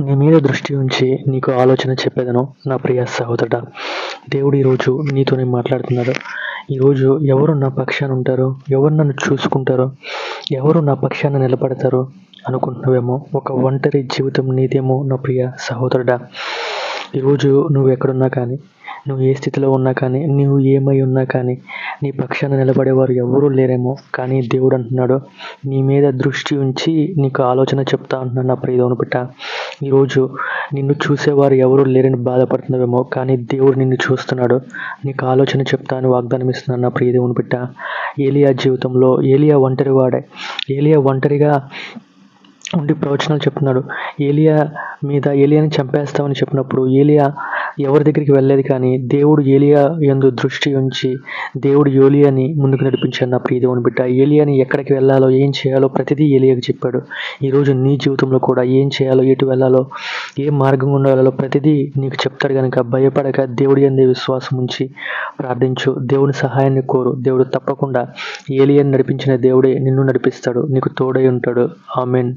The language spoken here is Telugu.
నీ మీద దృష్టి ఉంచి నీకు ఆలోచన చెప్పేదను నా ప్రియ సహోదరుడ. దేవుడు ఈరోజు నీతోనే మాట్లాడుతున్నాడు. ఈరోజు ఎవరు నా పక్షాన ఉంటారు? ఎవరు నన్ను చూసుకుంటారో? ఎవరు నా పక్షాన నిలబడతారో? అనుకుంటున్నావేమో ఒక ఒంటరి జీవితం నీదేమో నా ప్రియ సహోదరుడా. ఈరోజు నువ్వు ఎక్కడున్నా కానీ నువ్వు ఏ స్థితిలో ఉన్నా కానీ నువ్వు ఏమై ఉన్నా కానీ నీ పక్షాన నిలబడేవారు ఎవరూ లేరేమో. కానీ దేవుడు అంటున్నాడు నీ మీద దృష్టి ఉంచి నీకు ఆలోచన చెప్తా అంటున్నాడు నా ప్రియదవును బిడ్డ. ఈరోజు నిన్ను చూసేవారు ఎవరూ లేరని బాధపడుతున్నావేమో కానీ దేవుడు నిన్ను చూస్తున్నాడు. నీకు ఆలోచన చెప్తా అని వాగ్దానం ఇస్తున్నాను నా ప్రియదేవుని బిడ్డ. ఏలియా జీవితంలో ఏలియా ఒంటరి వాడే ఏలియా ఒంటరిగా ఉండి ప్రవచనాలు చెప్తున్నాడు. ఏలియా మీద ఏలియాని చంపేస్తామని చెప్పినప్పుడు ఏలియా ఎవరి దగ్గరికి వెళ్ళలేదు కానీ దేవుడు ఏలియా ఎందు దృష్టి ఉంచి దేవుడు ఏలియాని ముందుకు నడిపించాడు. నా ప్రియదేవుని బిడ్డ ఏలియాని ఎక్కడికి వెళ్ళాలో ఏం చేయాలో ప్రతిదీ ఏలియాకి చెప్పాడు. ఈరోజు నీ జీవితంలో కూడా ఏం చేయాలో ఎటు వెళ్ళాలో ఏ మార్గం గుండా వెళ్ళాలో ప్రతిదీ నీకు చెప్తాడు కనుక భయపడక దేవుడి అందే విశ్వాసం ఉంచి ప్రార్థించు. దేవుని సహాయాన్ని కోరు. దేవుడు తప్పకుండా ఏలియాని నడిపించిన దేవుడే నిన్ను నడిపిస్తాడు. నీకు తోడై ఉంటాడు. ఆమెన్.